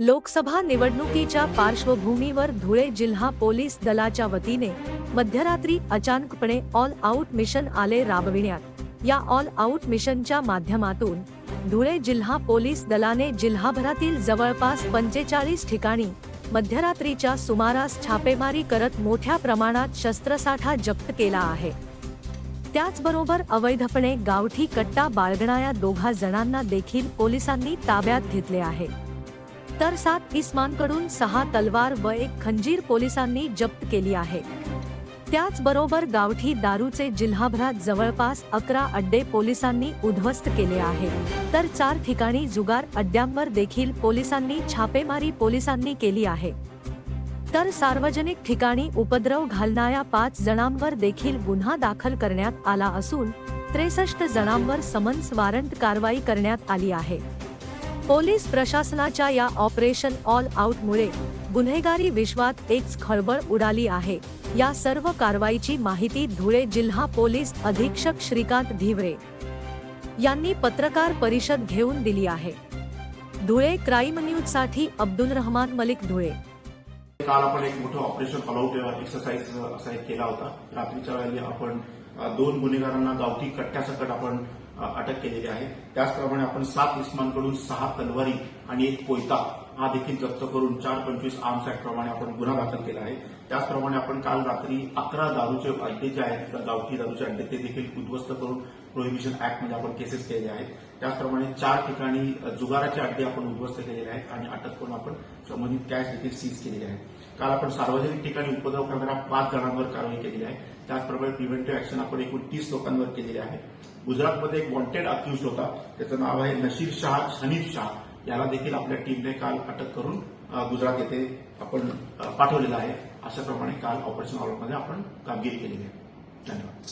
लोकसभा निवडणुकीच्या पार्श्वभूमीवर धुळे जिल्हा पोलीस दलाच्या वतीने मध्यरात्री अचानकपणे ऑल आउट मिशन आले राबविण्यात. या ऑल आउट मिशनच्या माध्यमातून धुळे जिल्हा पोलीस दलाने जिल्हाभरातील जवळपास पंचेचाळीस ठिकाणी मध्यरात्रीच्या सुमारास छापेमारी करत मोठ्या प्रमाणात शस्त्रसाठा जप्त केला आहे. त्याचबरोबर अवैधपणे गावठी कट्टा बाळगणाऱ्या दोघा जणांना देखील पोलिसांनी ताब्यात घेतले आहे. तर सात इसमांकडून सहा तलवार व एक खंजीर पोलिसांनी जप्त केली आहे. त्याचबरोबर गावठी दारूचे जिल्हाभरात जवळपास अकरा अड्डे पोलिसांनी उद्ध्वस्त केले आहे. तर चार ठिकाणी जुगार अड्ड्यांवर देखील पोलिसांनी छापेमारी पोलिसांनी केली आहे. तर सार्वजनिक ठिकाणी उपद्रव घालणाऱ्या पाच जणांवर देखील गुन्हा दाखल करण्यात आला असून त्रेसष्ट जणांवर समन्स वारंट कारवाई करण्यात आली आहे. पोलीस प्रशासनाच्या या ऑपरेशन ऑल आउटमुळे गुन्हेगारी विश्वात एक खळबळ उडाली आहे. या सर्व कारवाईची माहिती धुळे जिल्हा पोलीस अधीक्षक श्रीकांत धिवरे यांनी पत्रकार परिषद घेऊन दिली आहे. धुळे क्राईम न्यूजसाठी अब्दुल रहमान मलिक धुळे. काल आपण एक मोठं ऑपरेशन ऑलआउट एक्सरसाइज असा एक केला होता. रात्रीच्या वेळी आपण दोन गुन्हेगारांना गावठी कट्ट्यासकट आपण अटक केलेली आहे. त्याचप्रमाणे आपण सात इस्मांकडून सहा तलवारी आणि एक कोयता हा देखील जप्त करून चार पंचवीस आर्म्स ऍक्ट प्रमाणे आपण गुन्हा दाखल केला आहे. त्याचप्रमाणे आपण काल रात्री अकरा दारूचे अड्डे जे आहेत गावठी दारूचे अड्डे ते देखील उद्ध्वस्त करून प्रोहिबिशन ऍक्टमध्ये आपण केसेस केलेले आहेत. त्याचप्रमाणे चार ठिकाणी जुगाराचे अड्डे आपण उद्ध्वस्त केलेले आहेत आणि अटक करून आपण संबंधित कॅश देखील सीज केलेली आहे काल आपण सार्वजनिक ठिकाणी उपद्रव करणाऱ्या पाच जणांवर कारवाई केलेली आहे. त्याचप्रमाणे प्रिव्हेंटिव्ह ऍक्शन आपण एकूण तीस लोकांवर केलेली आहे. गुजरातमध्ये एक वॉन्टेड अक्युज होता. त्याचं नाव आहे नशीर शाह हनीफ शाह. याला देखील आपल्या टीमने काल अटक करून गुजरात येथे आपण पाठवलेलं आहे. अशाप्रमाणे काल ऑपरेशन ऑलमध्ये आपण कामगिरी केलेली आहे. धन्यवाद.